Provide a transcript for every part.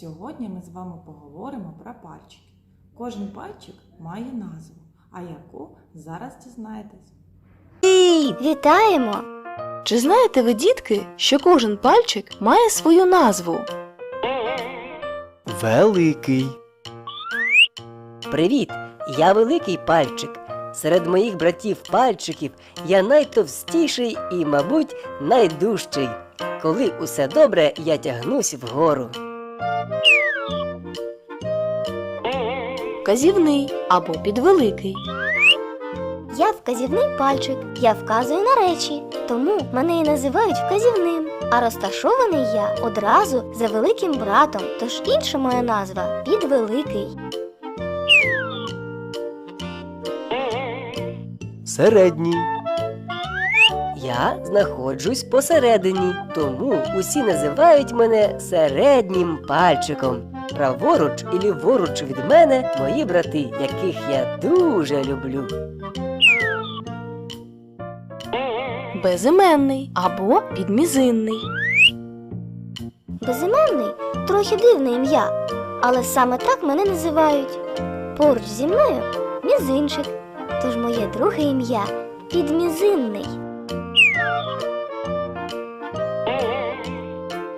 Сьогодні ми з вами поговоримо про пальчики. Кожен пальчик має назву, а яку зараз дізнаєтесь. Вітаємо! Чи знаєте ви, дітки, що кожен пальчик має свою назву? Великий. Привіт! Я великий пальчик. Серед моїх братів пальчиків я найтовстіший і, мабуть, найдужчий. Коли усе добре, я тягнусь вгору. Вказівний або підвеликий. Я вказівний пальчик. Я вказую на речі, тому мене і називають вказівним. А розташований я одразу за великим братом, тож інша моя назва підвеликий. Середній. Я знаходжусь посередині, тому усі називають мене середнім пальчиком. Праворуч і ліворуч від мене мої брати, яких я дуже люблю. Безіменний або підмізинний. Безіменний трохи дивне ім'я, але саме так мене називають. Поруч зі мною мізинчик, тож моє друге ім'я підмізинний.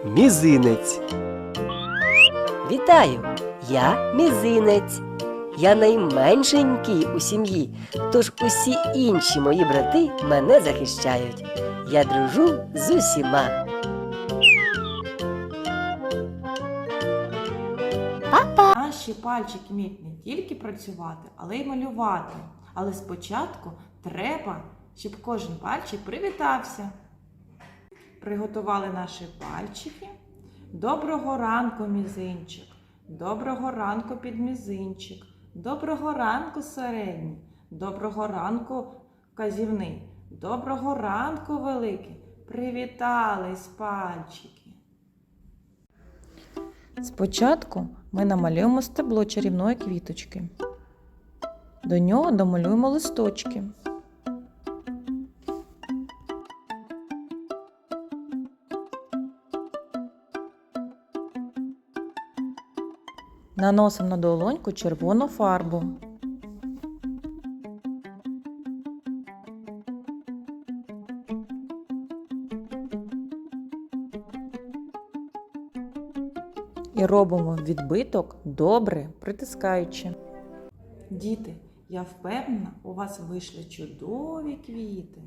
Мізинець. Вітаю! Я мізинець. Я найменшенький у сім'ї, тож усі інші мої брати мене захищають. Я дружу з усіма. Па-па! Наші пальчики вміють не тільки працювати, але й малювати. Але спочатку треба, щоб кожен пальчик привітався. Приготували наші пальчики. Доброго ранку, мізинчик. Доброго ранку, підмізинчик. Доброго ранку, середній. Доброго ранку, вказівний. Доброго ранку, великий. Привітались пальчики. Спочатку ми намалюємо стебло чарівної квіточки. До нього домалюємо листочки. Наносимо на долоньку червону фарбу. І робимо відбиток добре притискаючи. Діти, я впевнена, у вас вийшли чудові квіти.